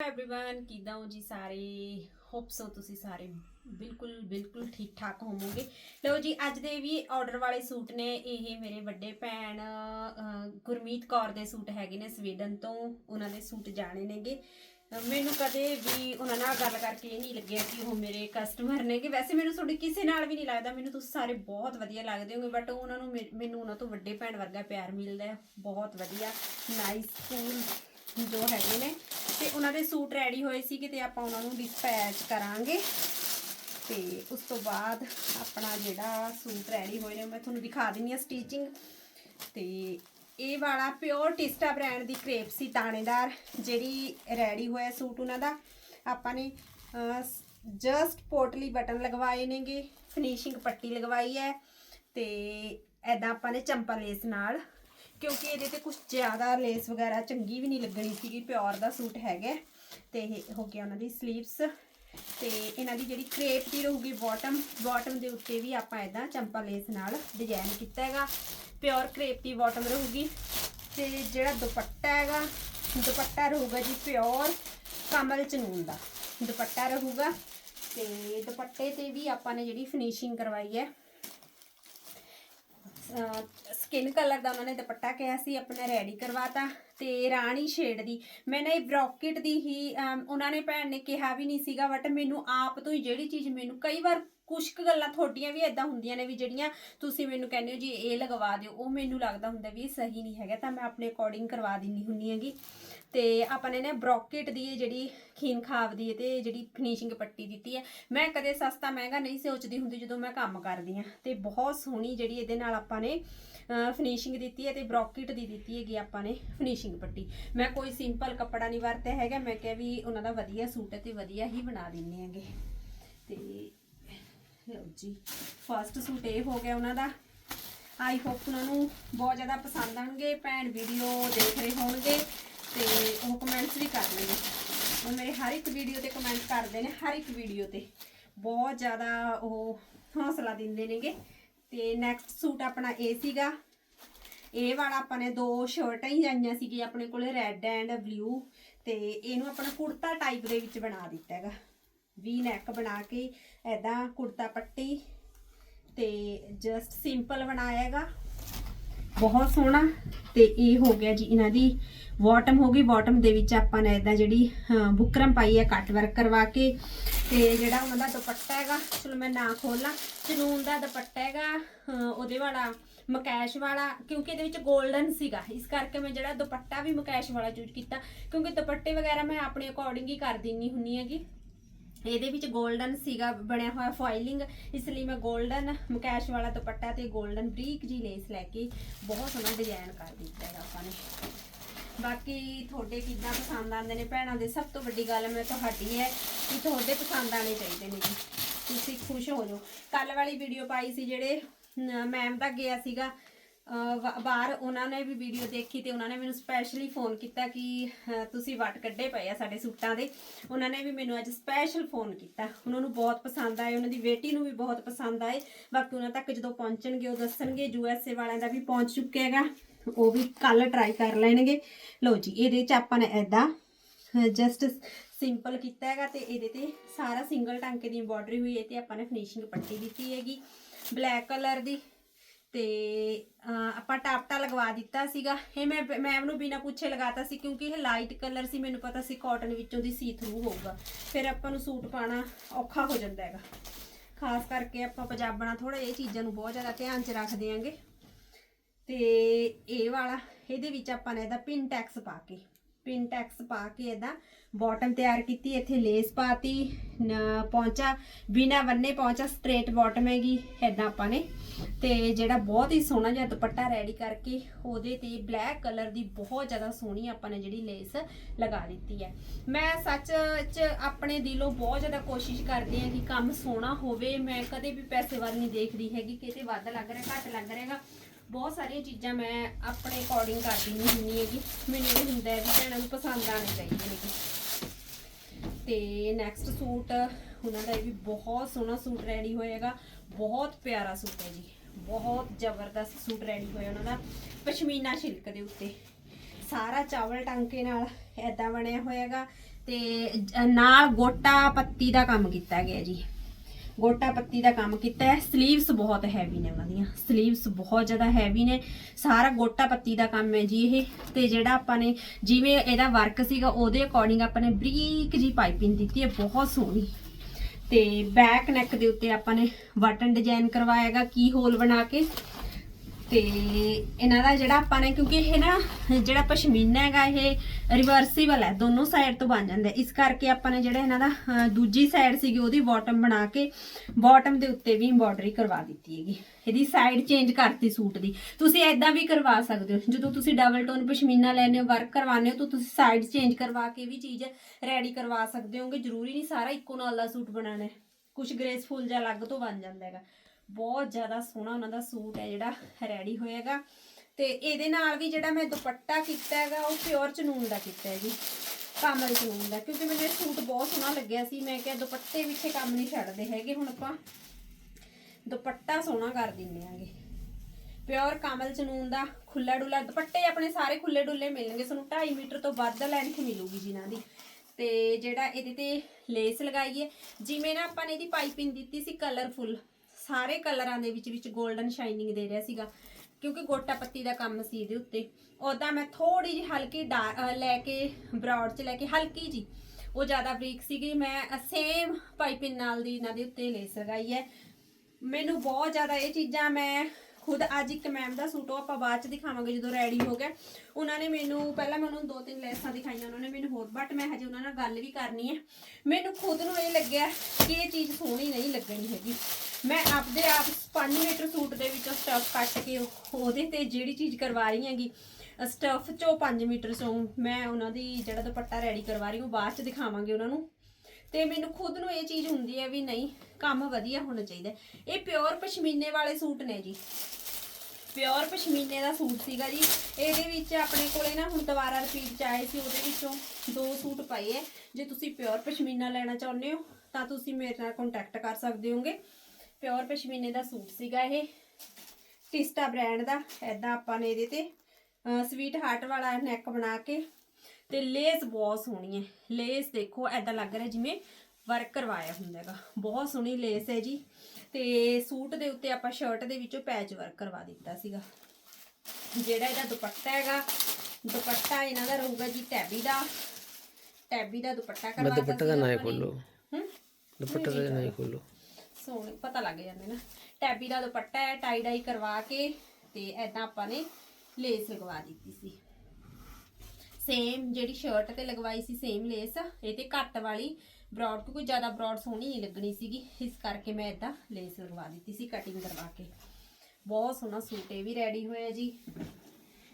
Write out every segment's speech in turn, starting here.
Everyone ਕਿਦਾਂ ਹੋ ਜੀ ਸਾਰੇ ਹੋਪ ਸੋ ਤੁਸੀਂ ਸਾਰੇ ਬਿਲਕੁਲ ਬਿਲਕੁਲ ਠੀਕ ਠਾਕ ਹੋਵੋਗੇ ਲਓ ਜੀ ਅੱਜ ਦੇ ਵੀ ਆਰਡਰ ਵਾਲੇ ਸੂਟ ਨੇ ਇਹ ਮੇਰੇ ਵੱਡੇ ਭੈਣ ਅਹ, ਗੁਰਮੀਤ ਕੌਰ ਦੇ ਸੂਟ ਹੈਗੇ ਨੇ ਸਵੀਡਨ ਤੋਂ ਉਹਨਾਂ ਦੇ ਸੂਟ ਜਾਣੇ ਨੇਗੇ ਅਹ, ਮੈਨੂੰ ਕਦੇ ਵੀ ਉਹਨਾਂ ਨਾਲ ਗੱਲ ਕਰਕੇ ਇਹ ਨਹੀਂ ਲੱਗਿਆ ਕਿ ਉਹ ਮੇਰੇ ਕਸਟਮਰ ਨੇ ਕਿ ਵੈਸੇ ਮੈਨੂੰ ਤੁਹਾਡੇ ਕਿਸੇ ਨਾਲ ਵੀ ਨਹੀਂ ਲੱਗਦਾ ਮੈਨੂੰ ਤੁਸੀਂ ਸਾਰੇ ਬਹੁਤ ਵਧੀਆ ਲੱਗਦੇ ਹੋਗੇ ਬਟ ਉਹਨਾਂ ਨੂੰ ਮੇ- ਮੈਨੂੰ ਉਹਨਾਂ ਤੋਂ ਵੱਡੇ ਭੈਣ ਵਰਗਾ ਪਿਆਰ ਮਿਲਦਾ ਹੈ ਬਹੁਤ ਵਧੀਆ ਨਾਈਸ ਕੂਲ ਜੋ ਹੈਗੇ ਨੇ ਤੇ ਉਹਨਾਂ ਦੇ ਸੂਟ ਰੈਡੀ ਹੋਏ ਸੀ ਤੇ ਆਪਾਂ ਉਹਨਾਂ ਨੂੰ ਡਿਸਪੈਚ ਕਰਾਂਗੇ। ਤੇ ਉਸ ਤੋਂ ਬਾਅਦ ਆਪਣਾ ਜਿਹੜਾ ਸੂਟ ਰੈਡੀ ਹੋਏ ਨੇ, ਮੈਂ ਤੁਹਾਨੂੰ ਦਿਖਾ ਦਿੰਨੀ ਆ ਸਟੀਚਿੰਗ ਤੇ ਇਹ ਵਾਲਾ ਪਿਓਰ ਟਿਸਟਾ ਬ੍ਰਾਂਡ ਦੀ ਕ੍ਰੇਪ ਸੀ ਤਾਣੇਦਾਰ ਜਿਹੜੀ ਰੈਡੀ ਹੋਇਆ ਸੂਟ ਉਹਨਾਂ ਦਾ। ਆਪਾਂ ਨੇ ਜਸਟ ਪੋਟਲੀ ਬਟਨ ਲਗਵਾਏ ਨੇਗੇ ਫਿਨਿਸ਼ਿੰਗ ਪੱਟੀ ਲਗਵਾਈ ਹੈ। ਤੇ ਐਦਾਂ ਆਪਾਂ ਨੇ ਚੰਪਾ ਲੇਸ ਨਾਲ ਕਿਉਂਕਿ ਇਹਦੇ ਤੇ ਕੁਝ ਜ਼ਿਆਦਾ ਲੇਸ ਵਗੈਰਾ ਚੰਗੀ ਵੀ ਨਹੀਂ ਲੱਗਣੀ ਸੀਗੀ ਪਿਓਰ ਦਾ ਸੂਟ ਹੈਗਾ ਤੇ ਇਹ ਹੋ ਗਿਆ ਉਹਨਾਂ ਦੀ ਸਲੀਵਸ ਤੇ ਇਹਨਾਂ ਦੀ ਜਿਹੜੀ ਕ੍ਰੇਪ ਦੀ ਰਹੂਗੀ ਬਾਟਮ ਬਾਟਮ ਦੇ ਉੱਤੇ ਵੀ ਆਪਾਂ ਇਦਾਂ ਚੰਪਾ ਲੇਸ ਨਾਲ ਡਿਜ਼ਾਈਨ ਕੀਤਾ ਹੈਗਾ। ਪਿਓਰ ਕ੍ਰੇਪ ਦੀ ਬਾਟਮ ਰਹੂਗੀ। ਤੇ ਜਿਹੜਾ ਦੁਪੱਟਾ ਹੈਗਾ, ਦੁਪੱਟਾ ਰਹੂਗਾ ਜੀ ਪਿਓਰ ਕਮਲ ਚਨੂਨ ਦਾ। ਦੁਪੱਟਾ ਰਹੂਗਾ। ਤੇ ਦੁਪੱਟੇ ਤੇ ਵੀ ਆਪਾਂ ਨੇ ਜਿਹੜੀ ਫਿਨਿਸ਼ਿੰਗ ਕਰਵਾਈ ਹੈ। ਸਕਿਨ ਕਲਰ ਦਾ ਉਹਨਾਂ ਨੇ ਦੁਪੱਟਾ ਕਿਹਾ ਸੀ, ਆਪਣਾ ਰੈਡੀ ਕਰਵਾਤਾ ਤੇ ਰਾਣੀ ਸ਼ੇਡ ਦੀ। ਮੈਂ ਨਾ ਇਹ ਬ੍ਰੋਕਟ ਦੀ ਹੀ ਉਹਨਾਂ ਨੇ ਭੈਣ ਨੇ ਕਿਹਾ ਵੀ ਨਹੀਂ ਸੀਗਾ ਬਟ ਮੈਨੂੰ ਆਪ ਤੋਂ ਹੀ ਜਿਹੜੀ ਚੀਜ਼ ਮੈਨੂੰ ਕਈ ਵਾਰ ਕੁਝ ਕੁ ਗੱਲਾਂ ਤੁਹਾਡੀਆਂ ਵੀ ਇਦਾਂ ਹੁੰਦੀਆਂ ਨੇ ਵੀ ਜਿਹੜੀਆਂ ਤੁਸੀਂ ਮੈਨੂੰ ਕਹਿੰਦੇ ਹੋ ਜੀ, ਇਹ ਲਗਵਾ ਦਿਓ। ਉਹ ਮੈਨੂੰ ਲੱਗਦਾ ਹੁੰਦਾ ਵੀ ਇਹ ਸਹੀ ਨਹੀਂ ਹੈਗਾ, ਤਾਂ ਮੈਂ ਆਪਣੇ ਅਕੋਰਡਿੰਗ ਕਰਵਾ ਦਿੰਨੀ ਹੁੰਨੀ ਹੈਗੀ। ਤੇ ਆਪਾਂ ਨੇ ਨਾ ਬ੍ਰੋਕਟ ਦੀ ਜਿਹੜੀ ਖੀਨ ਖਾਵ ਦੀ ਤੇ ਜਿਹੜੀ ਫਿਨਿਸ਼ਿੰਗ ਪੱਟੀ ਦਿੱਤੀ ਹੈ, ਮੈਂ ਕਦੇ ਸਸਤਾ ਮਹਿੰਗਾ ਨਹੀਂ ਸੋਚਦੀ ਹੁੰਦੀ ਜਦੋਂ ਮੈਂ ਕੰਮ ਕਰਦੀ ਆ ਤੇ ਬਹੁਤ ਸੋਹਣੀ ਜਿਹੜੀ ਇਹਦੇ ਨਾਲ ਆਪਾਂ ਨੇ ਫਿਨਿਸ਼ਿੰਗ ਦਿੱਤੀ ਹੈ ਤੇ ਬ੍ਰੋਕਟ ਦੀ ਦਿੱਤੀ ਹੈਗੀ ਆਪਾਂ ਨੇ ਫਿਨਿਸ਼ਿੰਗ ਪੱਟੀ। ਮੈਂ ਕੋਈ ਸਿੰਪਲ ਕੱਪੜਾ ਨਹੀਂ ਵਰਤਿਆ ਹੈਗਾ, ਮੈਂ ਕਿਹਾ ਵੀ ਉਹਨਾਂ ਦਾ ਵਧੀਆ ਸੂਟ ਹੈ ਤੇ ਵਧੀਆ ਹੀ ਬਣਾ ਦਿੰਨੇ ਹੈਗੇ। ਜੀ। ਫਸਟ ਸੂਟ ਇਹ ਹੋ ਗਿਆ ਉਹਨਾਂ ਦਾ। ਆਈ ਹੋਪ ਉਹਨਾਂ ਨੂੰ ਬਹੁਤ ਜ਼ਿਆਦਾ ਪਸੰਦ ਆਣਗੇ ਭੈਣ ਵੀਡੀਓ ਦੇਖ ਰਹੇ ਹੋਣਗੇ ਤੇ ਉਹ ਕਮੈਂਟਸ ਵੀ ਕਰ ਲੈਣਗੇ। ਉਹ ਮੇਰੇ ਹਰ ਇੱਕ ਵੀਡੀਓ ਤੇ ਕਮੈਂਟ ਕਰਦੇ ਨੇ, ਹਰ ਇੱਕ ਵੀਡੀਓ ਤੇ। ਬਹੁਤ ਜ਼ਿਆਦਾ ਉਹ ਹੌਸਲਾ ਦਿੰਦੇ ਨੇਗੇ। ਤੇ ਨੈਕਸਟ ਸੂਟ ਆਪਣਾ ਇਹ ਸੀਗਾ। ਇਹ ਵਾਲਾ ਆਪਾਂ ਨੇ ਦੋ ਸ਼ਰਟਾਂ ਹੀ ਆਈਆਂ ਸੀਗੀ ਆਪਣੇ ਕੋਲੇ ਰੈੱਡ ਐਂਡ ਬਲੂ ਤੇ ਇਹਨੂੰ ਆਪਣਾ ਕੁੜਤਾ ਟਾਈਪ ਦੇ ਵਿੱਚ ਬਣਾ ਦਿੱਤਾ ਹੈਗਾ। ਵੀ ਨੈਕ ਬਣਾ ਕੇ ਐਦਾਂ ਕੁੜਤਾ ਪੱਟੀ ਤੇ ਜਸਟ ਸਿੰਪਲ ਬਣਾਇਆ ਹੈਗਾ। ਬਹੁਤ ਸੋਹਣਾ ਤੇ ਇਹ ਹੋ ਗਿਆ ਜੀ ਇਹਨਾਂ ਦੀ ਬਾਟਮ ਹੋ ਗਈ। ਬਾਟਮ ਦੇ ਵਿੱਚ ਆਪਾਂ ਨੇ ਇਦਾਂ ਜਿਹੜੀ ਹਾਂ, ਬੁਕਰਮ ਪਾਈ ਹੈ ਕੱਟ ਵਰਕ ਕਰਵਾ ਕੇ ਤੇ ਜਿਹੜਾ ਉਹਨਾਂ ਦਾ ਦੁਪੱਟਾ ਹੈਗਾ ਚਲੋ ਮੈਂ ਨਾ ਖੋਲਾਂ ਚਨੂਨ ਦਾ ਦੁਪੱਟਾ ਹੈਗਾ ਉਹਦੇ ਵਾਲਾ ਮਕੈਸ਼ ਵਾਲਾ ਕਿਉਂਕਿ ਇਹਦੇ ਵਿੱਚ 골ਡਨ ਸੀਗਾ। ਇਸ ਕਰਕੇ ਮੈਂ ਜਿਹੜਾ ਦੁਪੱਟਾ ਵੀ ਮਕੈਸ਼ ਵਾਲਾ ਯੂਜ ਕੀਤਾ ਕਿਉਂਕਿ ਦੁਪੱਟੇ ਵਗੈਰਾ ਮੈਂ ਆਪਣੇ ਅਕੋਰਡਿੰਗ ਹੀ ਕਰ ਦਿੰਨੀ ਹੁੰਨੀ ਹੈਗੀ। ਇਹਦੇ ਵਿੱਚ 골ਡਨ ਸੀਗਾ, ਬਣਿਆ ਹੋਇਆ ਫਾਈਲਿੰਗ ਇਸ ਲਈ ਮੈਂ 골ਡਨ ਮੁਕੈਸ਼ ਵਾਲਾ ਦੁਪੱਟਾ ਤੇ 골ਡਨ ਬਰੀਕ ਜੀ ਲੇਸ ਲੈ ਕੇ ਬਹੁਤ ਸੋਹਣਾ ਡਿਜ਼ਾਈਨ ਕਰ ਦਿੱਤਾ ਹੈਗਾ ਆਪਾਂ ਨੇ। ਬਾਕੀ ਤੁਹਾਡੇ ਕਿੱਦਾਂ ਪਸੰਦ ਆਉਂਦੇ ਨੇ ਭੈਣਾਂ ਦੇ, ਸਭ ਤੋਂ ਵੱਡੀ ਗੱਲ ਮੈਂ ਤੁਹਾਡੀ ਹੈ ਕਿ ਤੁਹਾਡੇ ਪਸੰਦ ਆਣੇ ਚਾਹੀਦੇ ਨੇ ਜੀ। ਤੁਸੀਂ ਖੁਸ਼ ਹੋ ਜਾਓ। ਕੱਲ ਵਾਲੀ ਵੀਡੀਓ ਪਾਈ ਸੀ ਜਿਹੜੇ ਮੈਮ ਦਾ ਗਿਆ ਸੀਗਾ ਬਾਹਰ ਉਹਨਾਂ ਨੇ ਵੀ ਵੀਡੀਓ ਦੇਖੀ ਤੇ ਉਹਨਾਂ ਨੇ ਮੈਨੂੰ ਸਪੈਸ਼ਲੀ ਫੋਨ ਕੀਤਾ ਕਿ ਤੁਸੀਂ ਵੱਟ ਕੱਢੇ ਪਏ ਆ ਸਾਡੇ ਸੂਟਾਂ ਦੇ। ਉਹਨਾਂ ਨੇ ਵੀ ਮੈਨੂੰ ਅੱਜ ਸਪੈਸ਼ਲ ਫੋਨ ਕੀਤਾ। ਉਹਨਾਂ ਨੂੰ ਬਹੁਤ ਪਸੰਦ ਆਏ, ਉਹਨਾਂ ਦੀ ਬੇਟੀ ਨੂੰ ਵੀ ਬਹੁਤ ਪਸੰਦ ਆਏ। ਬਾਕੀ ਉਹਨਾਂ ਤੱਕ ਜਦੋਂ ਪਹੁੰਚਣਗੇ, ਉਹ ਦੱਸਣਗੇ, ਯੂ ਐੱਸ ਏ ਵਾਲਿਆਂ ਦਾ ਵੀ ਪਹੁੰਚ ਚੁੱਕਿਆ ਹੈਗਾ। ਉਹ ਵੀ ਕੱਲ ਟਰਾਈ ਕਰ ਲੈਣਗੇ। ਲਓ ਜੀ, ਇਹਦੇ ਚ ਆਪਾਂ ਨੇ ਐਦਾਂ ਜਸਟ ਸਿੰਪਲ ਕੀਤਾ ਹੈਗਾ ਤੇ ਇਹਦੇ ਤੇ ਸਾਰਾ ਸਿੰਗਲ ਟਾਂਕੇ ਦੀ ਐਮਬੋਡਰੀ ਹੋਈ ਹੈ ਤੇ ਆਪਾਂ ਨੇ ਫਿਨਿਸ਼ਿੰਗ ਪੱਟੀ ਦਿੱਤੀ ਹੈਗੀ। ਬਲੈਕ ਕਲਰ ਦੀ। ਤੇ ਆਪਾਂ ਟਾਪਟਾ ਲਗਵਾ ਦਿੱਤਾ ਸੀਗਾ। ਇਹ ਮੈਂ ਮੈਮ ਨੂੰ ਬਿਨਾ ਪੁੱਛੇ ਲਗਾਤਾ ਸੀ ਕਿਉਂਕਿ ਇਹ ਲਾਈਟ ਕਲਰ ਸੀ, ਮੈਨੂੰ ਪਤਾ ਸੀ ਕਾਟਨ ਵਿੱਚੋਂ ਦੀ ਸੀ ਥਰੂ ਹੋਊਗਾ। ਫਿਰ ਆਪਾਂ ਨੂੰ ਸੂਟ ਪਾਣਾ ਔਖਾ ਹੋ ਜਾਂਦਾ ਹੈਗਾ। ਖਾਸ ਕਰਕੇ ਆਪਾਂ ਪੰਜਾਬਣਾ ਥੋੜਾ ਇਹ ਚੀਜ਼ਾਂ ਨੂੰ ਬਹੁਤ ਜ਼ਿਆਦਾ ਧਿਆਨ 'ਚ ਰੱਖਦੇ ਆਂਗੇ ਤੇ ਇਹ ਵਾਲਾ, ਇਹਦੇ ਵਿੱਚ ਆਪਾਂ ਨੇ ਇਹਦਾ ਪਿੰਟੈਕਸ ਪਾ ਕੇ। ਪਿਨ ਟੈਕਸ ਪਾ ਕੇ ਇਹਦਾ ਬਾਟਮ ਤਿਆਰ ਕੀਤੀ, ਇੱਥੇ ਲੇਸ ਪਾਤੀ, ਨ- ਪਹੁੰਚਾ, ਬਿਨਾ ਬੰਨੇ ਪਹੁੰਚਾ ਸਟ੍ਰੇਟ ਬਾਟਮ ਹੈਗੀ ਐਦਾਂ ਆਪਾਂ ਨੇ। ਤੇ ਜਿਹੜਾ ਬਹੁਤ ਹੀ ਸੋਹਣਾ ਜਿਹਾ ਦੁਪੱਟਾ ਰੈਡੀ ਕਰਕੇ, ਉਹਦੇ ਤੇ ਬਲੈਕ ਕਲਰ ਦੀ ਬਹੁਤ ਜ਼ਿਆਦਾ ਸੋਹਣੀ ਆਪਾਂ ਨੇ ਜਿਹੜੀ ਲੇਸ ਲਗਾ ਦਿੱਤੀ ਹੈ। ਮੈਂ ਸੱਚ ਚ ਆਪਣੇ ਦਿਲੋਂ ਬਹੁਤ ਜ਼ਿਆਦਾ ਕੋਸ਼ਿਸ਼ ਕਰਦੀ ਹਾਂ ਕਿ ਕੰਮ ਸੋਹਣਾ ਹੋਵੇ। ਮੈਂ ਕਦੇ ਵੀ ਪੈਸੇ ਵੱਲ ਨਹੀਂ ਦੇਖਦੀ ਹੈਗੀ, ਕਿਤੇ ਵੱਧ ਲੱਗ ਰਿਹਾ, ਘੱਟ ਲੱਗ ਰਿਹਾਗਾ ਬਹੁਤ ਸਾਰੀਆਂ ਚੀਜ਼ਾਂ ਮੈਂ ਆਪਣੇ ਅਕੋਰਡਿੰਗ ਕਰ ਦਿੰਦੀ ਹੁੰਦੀ ਹੈਗੀ। ਮੈਨੂੰ ਇਹ ਹੁੰਦਾ ਹੈ ਵੀ ਭੈਣਾਂ ਨੂੰ ਪਸੰਦ ਆਣੇ ਚਾਹੀਦੇ ਨੇ ਤੇ ਨੈਕਸਟ ਸੂਟ ਉਹਨਾਂ ਦਾ ਇਹ ਵੀ ਬਹੁਤ ਸੋਹਣਾ ਸੂਟ ਰੈਡੀ ਹੋਏਗਾ। ਬਹੁਤ ਪਿਆਰਾ ਸੂਟ ਹੈ ਜੀ। ਬਹੁਤ ਜ਼ਬਰਦਸਤ ਸੂਟ ਰੈਡੀ ਹੋਇਆ ਉਹਨਾਂ ਦਾ। ਪਸ਼ਮੀਨਾ ਸਿਲਕ ਦੇ ਉੱਤੇ। ਸਾਰਾ ਚਾਵਲ ਟਾਂਕੇ ਨਾਲ ਐਦਾਂ ਬਣਿਆ ਹੋਏਗਾ ਤੇ ਜ- ਨਾਲ ਗੋਟਾ ਪੱਤੀ ਦਾ ਕੰਮ ਕੀਤਾ ਗਿਆ ਜੀ। ਗੋਟਾ ਪੱਤੀ ਦਾ ਕੰਮ ਕੀਤਾ ਹੈ। 슬ੀਵਸ ਬਹੁਤ ਹੈਵੀ ਨੇ ਉਹਨਾਂ ਦੀਆਂ। 슬ੀਵਸ ਬਹੁਤ ਜ਼ਿਆਦਾ ਹੈਵੀ ਨੇ। ਸਾਰਾ ਗੋਟਾ ਪੱਤੀ ਦਾ ਕੰਮ ਹੈ ਜੀ ਇਹ। ਤੇ ਜਿਹੜਾ ਆਪਾਂ ਨੇ ਜਿਵੇਂ ਇਹਦਾ ਵਰਕ ਸੀਗਾ, ਉਹਦੇ ਅਕੋਰਡਿੰਗ ਆਪਾਂ ਨੇ ਬਰੀਕ ਜੀ ਪਾਈਪਿੰਗ ਦਿੱਤੀ ਹੈ। ਬਹੁਤ ਸੋਹਣੀ। ਤੇ ਬੈਕ ਨੈਕ ਦੇ ਉੱਤੇ ਆਪਾਂ ਨੇ ਬਟਨ ਡਿਜ਼ਾਈਨ ਕਰਵਾਇਆਗਾ ਕੀ ਹੋਲ ਬਣਾ ਕੇ। ਤੇ ਇਹਨਾਂ ਦਾ ਜਿਹੜਾ ਆਪਾਂ ਨੇ, ਕਿਉਂਕਿ ਇਹ ਨਾ, ਜਿਹੜਾ ਪਸ਼ਮੀਨਾ ਹੈਗਾ, ਇਹ ਰਿਵਰਸੀਬਲ ਹੈ, ਦੋਨੋਂ ਸਾਈਡ ਤੋਂ ਬਣ ਜਾਂਦਾ ਇਸ ਕਰਕੇ ਆਪਾਂ ਨੇ ਜਿਹੜਾ ਇਹਨਾਂ ਦਾ ਦੂਜੀ ਸਾਈਡ ਸੀਗੀ, ਉਹਦੀ ਬਾਟਮ ਬਣਾ ਕੇ ਬਾਟਮ ਦੇ ਉੱਤੇ ਵੀ ਐਮਬੋਡਰੀ ਕਰਵਾ ਦਿੱਤੀ ਹੈਗੀ। ਇਹਦੀ ਸਾਈਡ ਚੇਂਜ ਕਰਤੀ ਸੂਟ ਦੀ। ਤੁਸੀਂ ਐਦਾਂ ਵੀ ਕਰਵਾ ਸਕਦੇ ਹੋ। ਜਦੋਂ ਤੁਸੀਂ ਡਬਲ ਟੋਨ ਪਸ਼ਮੀਨਾ ਲੈਣੇ ਹੋ ਵਰਕ ਕਰਵਾਉਂਦੇ ਹੋ, ਤਾਂ ਤੁਸੀਂ ਸਾਈਡ ਚੇਂਜ ਕਰਵਾ ਕੇ ਵੀ ਚੀਜ਼ ਰੈਡੀ ਕਰਵਾ ਸਕਦੇ ਹੋਗੇ। ਜ਼ਰੂਰੀ ਨਹੀਂ ਸਾਰਾ ਇੱਕੋ ਨਾਲ ਦਾ ਸੂਟ ਬਣਾਉਣਾ ਹੈ। ਕੁਝ ਗ੍ਰੇਸਫੁਲ ਜਿਹਾ ਅਲੱਗ ਤੋਂ ਬਣ ਜਾਂਦਾ ਹੈਗਾ। ਬਹੁਤ ਜ਼ਿਆਦਾ ਸੋਹਣਾ ਉਹਨਾਂ ਦਾ ਸੂਟ ਹੈ ਜਿਹੜਾ ਰੈਡੀ ਹੋਏਗਾ ਤੇ ਇਹਦੇ ਨਾਲ ਵੀ ਜਿਹੜਾ ਮੈਂ ਦੁਪੱਟਾ ਕੀਤਾ ਹੈਗਾ, ਉਹ ਪਿਓਰ ਚਨੂਨ ਦਾ ਕੀਤਾ ਹੈ ਜੀ। ਕਮਲ ਚਨੂਨ ਦਾ, ਕਿਉਂਕਿ ਮੈਨੂੰ ਇਹ ਸੂਟ ਬਹੁਤ ਸੋਹਣਾ ਲੱਗਿਆ ਸੀ। ਮੈਂ ਕਿਹਾ ਦੁਪੱਟੇ ਪਿੱਛੇ ਕੰਮ ਨਹੀਂ ਛੱਡਦੇ ਹੈਗੇ ਹੁਣ ਆਪਾਂ। ਦੁਪੱਟਾ ਸੋਹਣਾ ਕਰ ਦਿੰਦੇ ਆਂਗੇ ਪਿਓਰ ਕਾਮਲ ਚਨੂਨ ਦਾ ਖੁੱਲਾ ਡੁੱਲਾ, ਦੁਪੱਟੇ ਆਪਣੇ ਸਾਰੇ ਖੁੱਲੇ ਡੁੱਲੇ ਮਿਲਣਗੇ। ਤੁਹਾਨੂੰ 2.5 ਮੀਟਰ ਤੋਂ ਵੱਧ ਲੈਂਥ ਮਿਲੂਗੀ ਜਿਨ੍ਹਾਂ ਦੀ। ਤੇ ਜਿਹੜਾ ਇਹਦੇ ਤੇ ਲੇਸ ਲਗਾਈ ਹੈ ਜਿਵੇਂ ਨਾ ਆਪਾਂ ਨੇ ਇਹਦੀ ਪਾਈਪਿੰਗ ਦਿੱਤੀ ਸੀ ਕਲਰਫੁੱਲ ਸਾਰੇ ਕਲਰਾਂ ਦੇ ਵਿੱਚ ਵਿੱਚ 골ਡਨ ਸ਼ਾਈਨਿੰਗ ਦੇ ਰਿਹਾ ਸੀਗਾ, ਕਿਉਂਕਿ ਗੋਟਾ ਪੱਤੀ ਦਾ ਕੰਮ ਸੀ ਇਹਦੇ ਉੱਤੇ। ਉਦਾਂ ਮੈਂ ਥੋੜੀ ਜਿਹੀ ਹਲਕੀ ਡਾ- ਲੈ ਕੇ ਬਰਾਡ 'ਚ ਲੈ ਕੇ ਹਲਕੀ ਜੀ, ਉਹ ਜ਼ਿਆਦਾ ਬਰੀਕ ਸੀਗੀ। ਮੈਂ ਸੇਮ ਪਾਈਪਿੰਗ ਨਾਲ ਦੀ ਇਹਨਾਂ ਦੇ ਉੱਤੇ ਲੇਸ ਲਗਾਈ ਹੈ। ਮੈਨੂੰ ਬਹੁਤ ਜ਼ਿਆਦਾ ਇਹ ਚੀਜ਼ਾਂ ਮੈਂ ਖੁਦ ਅੱਜ ਇੱਕ ਮੈਮ ਦਾ ਸੂਟ ਉਹ ਆਪਾਂ ਬਾਅਦ ਚ ਦਿਖਾਵਾਂਗੇ, ਜਦੋਂ ਰੈਡੀ ਹੋ ਗਿਆ। ਉਹਨਾਂ ਨੇ ਮੈਨੂੰ, ਪਹਿਲਾਂ ਮੈਂ ਉਹਨਾਂ ਨੂੰ ਦੋ ਤਿੰਨ ਲੈਸਾਂ ਦਿਖਾਈਆਂ, ਉਹਨਾਂ ਨੇ ਮੈਨੂੰ ਹੋਰ ਬਟ ਮੈਂ ਹਜੇ ਉਹਨਾਂ ਨਾਲ ਗੱਲ ਵੀ ਕਰਨੀ ਹੈ। ਮੈਨੂੰ ਖੁਦ ਨੂੰ ਇਹ ਲੱਗਿਆ ਕਿ ਇਹ ਚੀਜ਼ ਸੋਹਣੀ ਨਹੀਂ ਲੱਗਣੀ ਹੈਗੀ। ਮੈਂ ਆਪਦੇ ਆਪ 5 ਮੀਟਰ ਸੂਟ ਦੇ ਵਿੱਚੋਂ ਸਟਫ ਕੱਟ ਕੇ ਉਹਦੇ ਤੇ ਜਿਹੜੀ ਚੀਜ਼ ਕਰਵਾ ਰਹੀ ਹੈਗੀ ਸਟਫ ਚੋਂ 5 ਮੀਟਰ ਚੋਂ ਮੈਂ ਉਹਨਾਂ ਦੀ ਜਿਹੜਾ ਦੁਪੱਟਾ ਰੈਡੀ ਕਰਵਾ ਰਹੀ ਹਾਂ, ਉਹ ਬਾਅਦ ਚ ਦਿਖਾਵਾਂਗੇ ਉਹਨਾਂ ਨੂੰ। ਤੇ ਮੈਨੂੰ ਖੁਦ ਨੂੰ ਇਹ ਚੀਜ਼ ਹੁੰਦੀ ਹੈ ਵੀ ਨਹੀਂ, ਕੰਮ ਵਧੀਆ ਹੋਣਾ ਚਾਹੀਦਾ ਇਹ ਪਿਓਰ ਪਸ਼ਮੀਨੇ ਵਾਲੇ ਸੂਟ ਨੇ ਜੀ। ਪਿਓਰ ਪਸ਼ਮੀਨੇ ਦਾ ਸੂਟ ਸੀਗਾ ਜੀ। ਇਹਦੇ ਵਿੱਚ ਆਪਣੇ ਕੋਲੇ ਨਾ ਹੁਣ ਦੁਬਾਰਾ ਰਿਪੀਟ ਚ ਆਏ ਸੀ, ਉਹਦੇ ਵਿੱਚੋਂ ਦੋ ਸੂਟ ਪਏ ਹੈ। ਜੇ ਤੁਸੀਂ ਪਿਓਰ ਪਸ਼ਮੀਨਾ ਲੈਣਾ ਚਾਹੁੰਦੇ ਹੋ, ਤਾਂ ਤੁਸੀਂ ਮੇਰੇ ਨਾਲ ਕੰਟੈਕਟ ਕਰ ਸਕਦੇ ਹੋਗੇ। ਪਿਓਰ ਪਸ਼ਮੀਨੇ ਦਾ ਸੂਟ ਸੀਗਾ ਇਹ। ਟਿਸਟਾ ਬ੍ਰਾਂਡ ਦਾ ਐਦਾਂ ਆਪਾਂ ਨੇ ਇਹਦੇ ਤੇ ਸਵੀਟ ਹਾਰਟ ਵਾਲਾ ਨੈਕ ਬਣਾ ਕੇ ਤੇ ਲੇਸ ਬਹੁਤ ਸੋਹਣੀ ਹੈ। ਲੇਸ ਦੇਖੋ ਐਦਾਂ ਲੱਗ ਰਿਹਾ ਜਿਵੇਂ ਵਰਕ ਕਰਵਾਇਆ ਹੁੰਦਾ ਹੈਗਾ। ਬਹੁਤ ਸੋਹਣੀ ਲੇਸ ਹੈ ਜੀ। ਤੇ ਸੂਟ ਦੇ ਉੱਤੇ ਆਪਾਂ ਸ਼ਰਟ ਦੇ ਵਿੱਚੋਂ ਪੈਚ ਵਰਕ ਕਰਵਾ ਦਿੱਤਾ ਸੀਗਾ। ਜਿਹੜਾ ਇਹਦਾ ਦੁਪੱਟਾ ਹੈਗਾ ਦੁਪੱਟਾ ਇਹਨਾਂ ਦਾ ਰਹੂਗਾ ਜੀ ਟੈਬੀ ਦਾ। ਟੈਬੀ ਦਾ ਦੁਪੱਟਾ ਮੈਂ ਕਰਵਾਤਾ ਦੁਪੱਟੇ ਦਾ ਨਾਂ ਹੀ। ਖੋਲੋ। ਹਮ? ਦੁਪੱਟੇ ਦਾ ਨਾਂ ਹੀ ਖੋਲੋ। ਸੋਹਣੇ ਪਤਾ ਲੱਗ ਜਾਂਦੇ ਨਾ। ਟੈਬੀ ਦਾ ਦੁਪੱਟਾ ਹੈ ਟਾਈ ਡਾਈ ਕਰਵਾ ਕੇ ਤੇ ਐਦਾਂ ਆਪਾਂ ਨੇ ਲੇਸ ਲਗਵਾ ਦਿੱਤੀ ਸੀ। ਸੇਮ ਜਿਹੜੀ ਸ਼ਰਟ ਤੇ ਲਗਵਾਈ ਸੀ ਸੇਮ ਲੇਸ ਇਹ ਤੇ ਘੱਟ ਵਾਲੀ ਬ੍ਰੌਡ ਕੋਈ ਜ਼ਿਆਦਾ ਬ੍ਰੌਡ ਸੋਹਣੀ ਨਹੀਂ ਲੱਗਣੀ ਸੀਗੀ। ਇਸ ਕਰਕੇ ਮੈਂ ਐਦਾਂ ਲੇਸ ਲਗਵਾ ਦਿੱਤੀ ਸੀ ਕਟਿੰਗ ਕਰਵਾ ਕੇ। ਬਹੁਤ ਸੋਹਣਾ ਸੂਟ, ਇਹ ਵੀ ਰੈਡੀ ਹੋਇਆ ਜੀ।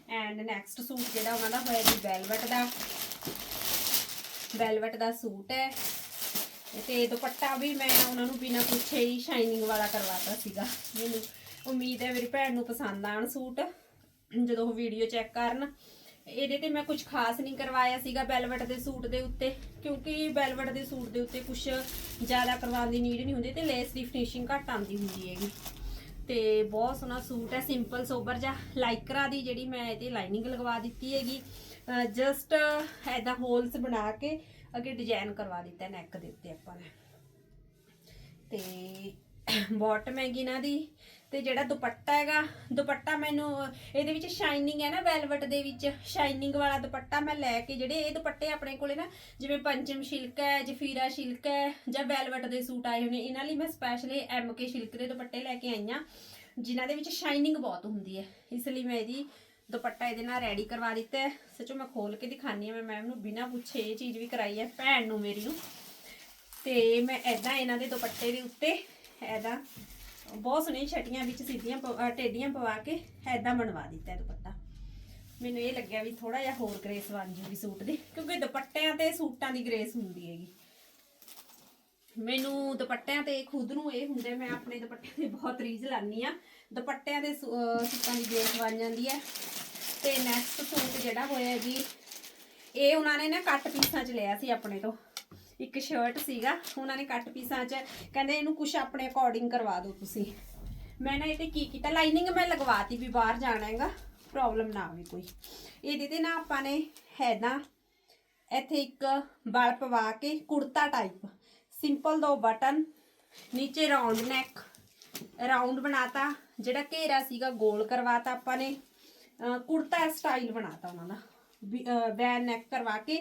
ਐਂਡ ਨੈਕਸਟ ਸੂਟ ਜਿਹੜਾ ਉਹਨਾਂ ਦਾ ਹੋਇਆ ਜੀ ਵੈਲਵਟ ਦਾ। ਵੈਲਵਟ ਦਾ ਸੂਟ ਹੈ। ਤੇ ਦੁਪੱਟਾ ਵੀ ਮੈਂ ਉਹਨਾਂ ਨੂੰ ਬਿਨਾਂ ਪੁੱਛੇ ਹੀ ਸ਼ਾਈਨਿੰਗ ਵਾਲਾ ਕਰਵਾਤਾ ਸੀਗਾ। ਮੈਨੂੰ ਉਮੀਦ ਹੈ ਮੇਰੀ ਭੈਣ ਨੂੰ ਪਸੰਦ ਆਣ ਸੂਟ, ਜਦੋਂ ਉਹ ਵੀਡੀਓ ਚੈੱਕ ਕਰਨ। ਇਹਦੇ ਤੇ ਮੈਂ ਕੁਝ ਖਾਸ ਨਹੀਂ ਕਰਵਾਇਆ ਸੀਗਾ ਬੈਲਵਟ ਦੇ ਸੂਟ ਦੇ ਉੱਤੇ, ਕਿਉਂਕਿ ਬੈਲਵਟ ਦੇ ਸੂਟ ਦੇ ਉੱਤੇ ਕੁਝ ਜ਼ਿਆਦਾ ਕਰਵਾਉਣ ਦੀ ਨੀਡ ਨਹੀਂ ਹੁੰਦੀ ਤੇ ਲੇਸ ਦੀ ਫਿਨਿਸ਼ਿੰਗ ਘੱਟ ਆਉਂਦੀ ਹੁੰਦੀ ਹੈਗੀ। ਤੇ ਬਹੁਤ ਸੋਹਣਾ ਸੂਟ ਹੈ ਸਿੰਪਲ ਸੋਬਰ ਜਿਹਾ ਲਾਈਕਰਾ ਦੀ ਜਿਹੜੀ ਮੈਂ ਇਹਦੇ ਲਾਈਨਿੰਗ ਲਗਵਾ ਦਿੱਤੀ ਹੈਗੀ। ਜਸਟ ਐਦਾ ਹੋਲਸ ਬਣਾ ਕੇ ਅੱਗੇ ਡਿਜ਼ਾਈਨ ਕਰਵਾ ਦਿੱਤਾ ਨੈਕ ਦੇ ਉੱਤੇ ਆਪਾਂ ਨੇ। ਤੇ ਬਾਟਮ ਹੈਗੀ ਇਹਨਾਂ ਦੀ। ਤੇ ਜਿਹੜਾ ਦੁਪੱਟਾ ਹੈਗਾ, ਦੁਪੱਟਾ ਮੈਨੂੰ, ਇਹਦੇ ਵਿੱਚ ਸ਼ਾਈਨਿੰਗ ਹੈ ਨਾ ਵੈਲਵਟ ਦੇ ਵਿੱਚ ਸ਼ਾਈਨਿੰਗ ਵਾਲਾ ਦੁਪੱਟਾ ਮੈਂ ਲੈ ਕੇ, ਜਿਹੜੇ ਇਹ ਦੁਪੱਟੇ ਆਪਣੇ ਕੋਲੇ ਨਾ, ਜਿਵੇਂ ਪੰਚਮ ਸ਼ਿਲਕ ਹੈ, ਜਫੀਰਾ ਸ਼ਿਲਕ ਹੈ, ਜਾਂ ਵੈਲਵਟ ਦੇ ਸੂਟ ਆਏ ਹੋਏ ਨੇ ਇਹਨਾਂ ਲਈ ਮੈਂ ਸਪੈਸ਼ਲੀ ਐਮਕੇ ਸ਼ਿਲਕ ਦੇ ਦੁਪੱਟੇ ਲੈ ਕੇ ਆਈ ਹਾਂ, ਜਿਨ੍ਹਾਂ ਦੇ ਵਿੱਚ ਸ਼ਾਈਨਿੰਗ ਬਹੁਤ ਹੁੰਦੀ ਹੈ। ਇਸ ਲਈ ਮੈਂ ਇਹਦੀ ਦੁਪੱਟਾ ਇਹਦੇ ਨਾਲ ਰੈਡੀ ਕਰਵਾ ਦਿੱਤਾ ਹੈ। ਸੱਚੋ ਮੈਂ ਖੋਲ ਕੇ ਦਿਖਾਨੀ ਆ ਮੈਂ ਮੈਮ ਨੂੰ ਬਿਨਾਂ ਪੁੱਛੇ ਇਹ ਚੀਜ਼ ਵੀ ਕਰਾਈ ਹੈ, ਭੈਣ ਨੂੰ ਮੇਰੀ ਨੂੰ। ਤੇ ਮੈਂ ਐਦਾਂ ਇਹਨਾਂ ਦੇ ਦੁਪੱਟੇ ਦੇ ਉੱਤੇ ਐਦਾਂ ਬਹੁਤ ਸੋਹਣੀਆਂ ਛਟੀਆਂ ਵਿੱਚ ਸਿੱਧੀਆਂ ਪ- ਅਹ ਟੇਡੀਆਂ ਪਵਾ ਕੇ ਐਦਾਂ ਬਣਵਾ ਦਿੱਤਾ ਹੈ ਦੁਪੱਟਾ। ਮੈਨੂੰ ਇਹ ਲੱਗਿਆ ਵੀ ਥੋੜਾ ਜਿਹਾ ਹੋਰ ਗ੍ਰੇਸ ਬਣ ਜੂਗੀ ਸੂਟ ਦੀ, ਕਿਉਂਕਿ ਦੁਪੱਟਿਆਂ ਤੇ ਸੂਟਾਂ ਦੀ ਗ੍ਰੇਸ ਹੁੰਦੀ ਹੈਗੀ। ਮੈਨੂੰ ਦੁਪੱਟਿਆਂ ਤੇ ਖੁਦ ਨੂੰ ਇਹ ਹੁੰਦੇ, ਮੈਂ ਆਪਣੇ ਦੁਪੱਟਿਆਂ ਤੇ ਬਹੁਤ ਰੀਝ ਲਾਨੀ ਆ ਦੁਪੱਟਿਆਂ ਦੇ ਸੂ- ਅਹ ਸੂਟਾਂ ਦੀ ਗ੍ਰੇਸ ਬਣ ਜਾਂਦੀ ਹੈ। ਤੇ ਨੈਕਸਟ ਸੂਟ ਜਿਹੜਾ ਹੋਇਆ ਜੀ, ਇਹ ਉਹਨਾਂ ਨੇ ਨਾ ਕੱਟ ਪੀਸਾਂ 'ਚ ਲਿਆ ਸੀ ਆਪਣੇ ਤੋਂ। ਇੱਕ ਸ਼ਰਟ ਸੀਗਾ, ਉਹਨਾਂ ਨੇ ਕੱਟ ਪੀਸਾਂ 'ਚ, ਕਹਿੰਦੇ ਇਹਨੂੰ ਕੁਝ ਆਪਣੇ ਅਕੋਰਡਿੰਗ ਕਰਵਾ ਦਿਓ ਤੁਸੀਂ। ਮੈਂ ਨਾ ਇਹ ਕੀ ਕੀਤਾ ਲਾਈਨਿੰਗ ਮੈਂ ਲਗਵਾਤੀ ਵੀ ਬਾਹਰ ਜਾਣਾ ਹੈਗਾ ਪ੍ਰੋਬਲਮ ਨਾ ਆਵੇ ਕੋਈ। ਇਹਦੇ ਤੇ ਨਾ ਆਪਾਂ ਨੇ ਹੈ ਨਾ, ਇੱਥੇ ਇੱਕ ਬਲ ਪਵਾ ਕੇ ਕੁੜਤਾ ਟਾਈਪ ਸਿੰਪਲ ਦੋ ਬਟਨ, ਨੀਚੇ ਰਾਉਂਡ ਨੈਕ ਰਾਉਂਡ ਬਣਾਤਾ, ਜਿਹੜਾ ਘੇਰਾ ਸੀਗਾ ਗੋਲ ਕਰਵਾਤਾ ਆਪਾਂ ਨੇ ਕੁੜਤਾ ਸਟਾਈਲ ਬਣਾਤਾ ਉਹਨਾਂ ਦਾ। ਵੈਨ ਨੈਕ ਕਰਵਾ ਕੇ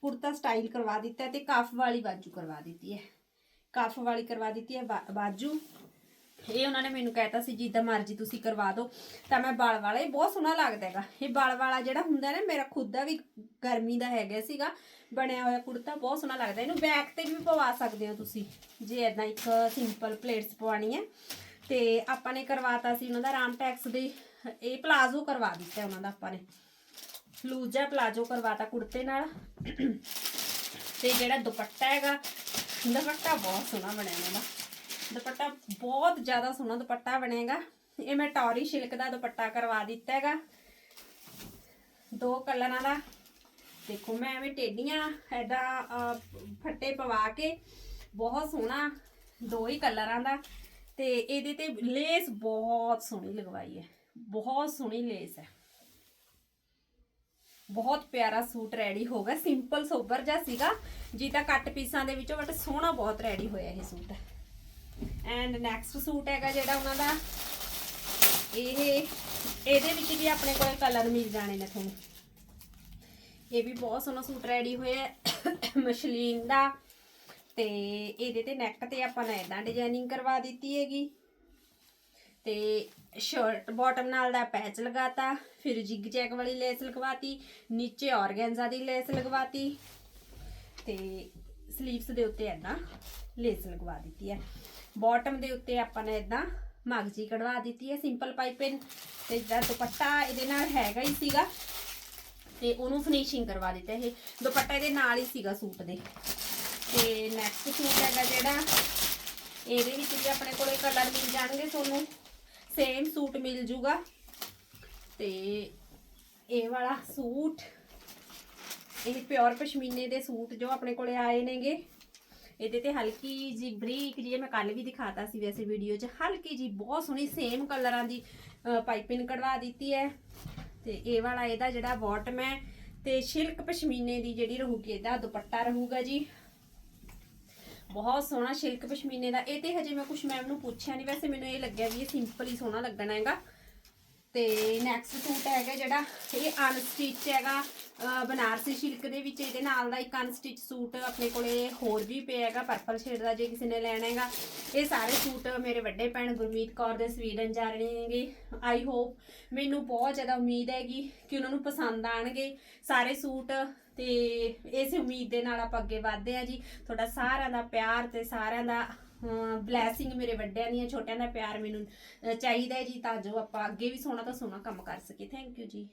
ਕੁੜਤਾ ਸਟਾਈਲ ਕਰਵਾ ਦਿੱਤਾ ਤੇ ਕਫ ਵਾਲੀ ਬਾਜੂ ਕਰਵਾ ਦਿੱਤੀ ਹੈ। ਕਫ ਵਾਲੀ ਕਰਵਾ ਦਿੱਤੀ ਹੈ ਬਾਜੂ। ਇਹ ਉਹਨਾਂ ਨੇ ਮੈਨੂੰ ਕਹਿਤਾ ਸੀ, ਜਿੱਦਾਂ ਮਰਜ਼ੀ ਤੁਸੀਂ ਕਰਵਾ ਦਿਓ। ਤਾਂ ਮੈਂ ਬਾਲ ਵਾਲਾ, ਇਹ ਬਹੁਤ ਸੋਹਣਾ ਲੱਗਦਾ ਹੈਗਾ। ਇਹ ਬਾਲ ਵਾਲਾ ਜਿਹੜਾ ਹੁੰਦਾ ਨਾ, ਮੇਰਾ ਖੁਦ ਦਾ ਵੀ ਗਰਮੀ ਦਾ ਹੈਗਾ ਸੀਗਾ। ਬਣਿਆ ਹੋਇਆ ਕੁੜਤਾ ਬਹੁਤ ਸੋਹਣਾ ਲੱਗਦਾ। ਇਹਨੂੰ ਬੈਕ ਤੇ ਵੀ ਪਵਾ ਸਕਦੇ ਹੋ ਤੁਸੀਂ, ਜੇ ਇਦਾਂ ਇੱਕ ਸਿੰਪਲ ਪਲੇਟਸ ਪਵਾਣੀ ਹੈ। ਤੇ ਆਪਾਂ ਨੇ ਕਰਵਾਤਾ ਸੀ ਉਹਨਾਂ ਦਾ ਰਾਮਟੈਕਸ ਦੇ, ਇਹ ਪਲਾਜ਼ੋ ਕਰਵਾ ਦਿੱਤਾ ਉਹਨਾਂ ਦਾ ਆਪਾਂ ਨੇ। ਲੂਜਾ ਪਲਾਜ਼ੋ ਕਰਵਾਤਾ ਕੁੜਤੇ ਨਾਲ। ਤੇ ਜਿਹੜਾ ਦੁਪੱਟਾ ਹੈਗਾ, ਦੁਪੱਟਾ ਬਹੁਤ ਸੋਹਣਾ ਬਣਿਆ ਇਹਨਾਂ ਦੁਪੱਟਾ ਬਹੁਤ ਜ਼ਿਆਦਾ ਸੋਹਣਾ ਦੁਪੱਟਾ ਬਣੇਗਾ ਇਹ ਮੈਂ ਟੌਰੀ ਸਿਲਕ ਦਾ ਦੁਪੱਟਾ ਕਰਵਾ ਦਿੱਤਾ ਹੈਗਾ। ਦੋ ਕਲਰਾਂ ਦਾ। ਦੇਖੋ ਮੈਂ ਐਵੇਂ ਟੇਡੀਆਂ ਐਦਾਂ ਫੱਟੇ ਪਵਾ ਕੇ ਬਹੁਤ ਸੋਹਣਾ ਦੋ ਹੀ ਕਲਰਾਂ ਦਾ। ਤੇ ਇਹਦੇ ਤੇ ਲੇਸ ਬਹੁਤ ਸੋਹਣੀ ਲਗਵਾਈ ਹੈ। ਬਹੁਤ ਸੋਹਣੀ ਲੇਸ ਹੈ। ਬਹੁਤ ਪਿਆਰਾ ਸੂਟ ਰੈਡੀ ਹੋ ਗਿਆ। ਸਿੰਪਲ ਸੋਬਰ ਜਿਹਾ ਸੀਗਾ। ਜੀ ਤਾਂ ਕੱਟ ਪੀਸਾਂ ਦੇ ਵਿੱਚੋਂ ਬਟ ਸੋਹਣਾ ਬਹੁਤ ਰੈਡੀ ਹੋਇਆ ਇਹ ਸੂਟ। ਐਂਡ ਨੈਕਸਟ ਸੂਟ ਹੈਗਾ ਜਿਹੜਾ ਉਹਨਾਂ ਦਾ, ਇਹ, ਇਹਦੇ ਵਿੱਚ ਵੀ ਆਪਣੇ ਕੋਲ ਕਲਰ ਮਿਲ ਜਾਣੇ ਨੇ ਤੁਹਾਨੂੰ। ਇਹ ਵੀ ਬਹੁਤ ਸੋਹਣਾ ਸੂਟ ਰੈਡੀ ਹੋਇਆ ਮਸ਼ਲੀਨ ਦਾ। ਤੇ ਇਹਦੇ ਤੇ ਨੈਕ ਤੇ ਆਪਾਂ ਨੇ ਇਦਾਂ ਡਿਜ਼ਾਈਨਿੰਗ ਕਰਵਾ ਦਿੱਤੀ ਹੈਗੀ। ਤੇ ਸ਼ਰਟ ਬਾਟਮ ਨਾਲ ਦਾ ਪੈਚ ਲਗਾਤਾ। ਫਿਰ ਜਿਗ ਜੈਕ ਵਾਲੀ ਲੈਸ ਲਗਵਾਤੀ, ਨੀਚੇ ਔਰਗੈਂਜ਼ਾ ਦੀ ਲੈਸ ਲਗਵਾਤੀ ਤੇ ਸਲੀਵਸ ਦੇ ਉੱਤੇ ਐਦਾਂ ਲੇਸ ਲਗਵਾ ਦਿੱਤੀ ਹੈ। ਬਾਟਮ ਦੇ ਉੱਤੇ ਆਪਾਂ ਨੇ ਐਦਾਂ ਮਗਜੀ ਕਢਵਾ ਦਿੱਤੀ ਹੈ ਸਿੰਪਲ ਪਾਈਪਿੰਗ ਤੇ ਜਿਹੜਾ ਦੁਪੱਟਾ ਇਹਦੇ ਨਾਲ ਹੈਗਾ ਹੀ ਸੀਗਾ ਤੇ ਉਹਨੂੰ ਫਿਨਿਸ਼ਿੰਗ ਕਰਵਾ ਦਿੱਤਾ ਇਹ। ਦੁਪੱਟਾ ਇਹਦੇ ਨਾਲ ਹੀ ਸੀਗਾ ਸੂਟ ਦੇ। ਤੇ ਨੈਕਸਟ ਸੂਟ ਹੈਗਾ ਜਿਹੜਾ, ਇਹਦੇ ਵਿੱਚ ਵੀ ਆਪਣੇ ਕੋਲੇ ਕਲਰ ਮਿਲ ਜਾਣਗੇ ਤੁਹਾਨੂੰ। ਸੇਮ ਸੂਟ ਮਿਲ ਜੂਗਾ। ਤੇ ਇਹ ਵਾਲਾ ਸੂਟ, ਇਹ ਪਿਓਰ ਪਸ਼ਮੀਨੇ ਦੇ ਸੂਟ ਜੋ ਆਪਣੇ ਕੋਲੇ ਆਏ ਨੇਗੇ। ਇਹਦੇ ਤੇ ਹਲਕੀ ਜੀ ਬਰੀਕ ਜੀ ਮੈਂ ਕੱਲ ਵੀ ਦਿਖਾਤਾ ਸੀ ਵੈਸੇ ਵੀਡੀਓ 'ਚ, ਹਲਕੀ ਜੀ ਬਹੁਤ ਸੋਹਣੀ ਸੇਮ ਕਲਰਾਂ ਦੀ ਪਾਈਪਿੰਗ ਕਢਵਾ ਦਿੱਤੀ ਹੈ। ਤੇ ਇਹ ਵਾਲਾ ਇਹਦਾ ਜਿਹੜਾ ਬਾਟਮ ਹੈ, ਤੇ ਸ਼ਿਲਕ ਪਸ਼ਮੀਨੇ ਦੀ ਜਿਹੜੀ ਰਹੂਗੀ, ਇਹਦਾ ਦੁਪੱਟਾ ਰਹੂਗਾ ਜੀ। ਬਹੁਤ ਸੋਹਣਾ ਸ਼ਿਲਕ ਪਸ਼ਮੀਨੇ ਦਾ, ਇਹ ਤੇ ਹਜੇ ਮੈਂ ਕੁਝ ਮੈਮ ਨੂੰ ਪੁੱਛਿਆ ਨਹੀਂ ਵੈਸੇ ਮੈਨੂੰ ਇਹ ਲੱਗਿਆ ਵੀ ਇਹ ਸਿੰਪਲ ਹੀ ਸੋਹਣਾ ਲੱਗਣਾ ਹੈਗਾ। ਤੇ ਨੈਕਸਟ ਸੂਟ ਹੈਗਾ ਜਿਹੜਾ, ਇਹ ਅਨਸਟਿਚ ਹੈਗਾ ਬਨਾਰਸੀ ਸਿਲਕ ਦੇ ਵਿੱਚ, ਇਹਦੇ ਨਾਲ ਦਾ ਇੱਕ ਅਨਸਟਿਚ ਸੂਟ ਆਪਣੇ ਕੋਲੇ ਹੋਰ ਵੀ ਪਿਆ ਹੈਗਾ ਪਰਪਲ ਸ਼ੇਡ ਦਾ ਜੇ ਕਿਸੇ ਨੇ ਲੈਣਾ ਹੈਗਾ। ਇਹ ਸਾਰੇ ਸੂਟ ਮੇਰੇ ਵੱਡੇ ਭੈਣ ਗੁਰਮੀਤ ਕੌਰ ਦੇ ਸਵੀਡਨ ਜਾ ਰਹੇ ਨੇਗੇ ਆਈ ਹੋਪ ਮੈਨੂੰ ਬਹੁਤ ਜ਼ਿਆਦਾ ਉਮੀਦ ਹੈਗੀ ਕਿ ਉਹਨਾਂ ਨੂੰ ਪਸੰਦ ਆਣਗੇ ਸਾਰੇ ਸੂਟ। ਤੇ ਇਸ ਉਮੀਦ ਦੇ ਨਾਲ ਆਪਾਂ ਅੱਗੇ ਵਧਦੇ ਆ ਜੀ। ਤੁਹਾਡਾ ਸਾਰਿਆਂ ਦਾ ਪਿਆਰ ਤੇ ਸਾਰਿਆਂ ਦਾ ਬਲੇਸਿੰਗ ਮੇਰੇ ਵੱਡਿਆਂ ਦੀਆਂ, ਛੋਟਿਆਂ ਦਾ ਪਿਆਰ ਮੈਨੂੰ, ਅਹ ਚਾਹੀਦਾ ਹੈ ਜੀ, ਤਾਂ ਜੋ ਆਪਾਂ ਅੱਗੇ ਵੀ ਸੋਹਣਾ ਤੋਂ ਸੋਹਣਾ ਕੰਮ ਕਰ ਸਕੀਏ। ਥੈਂਕ ਯੂ ਜੀ।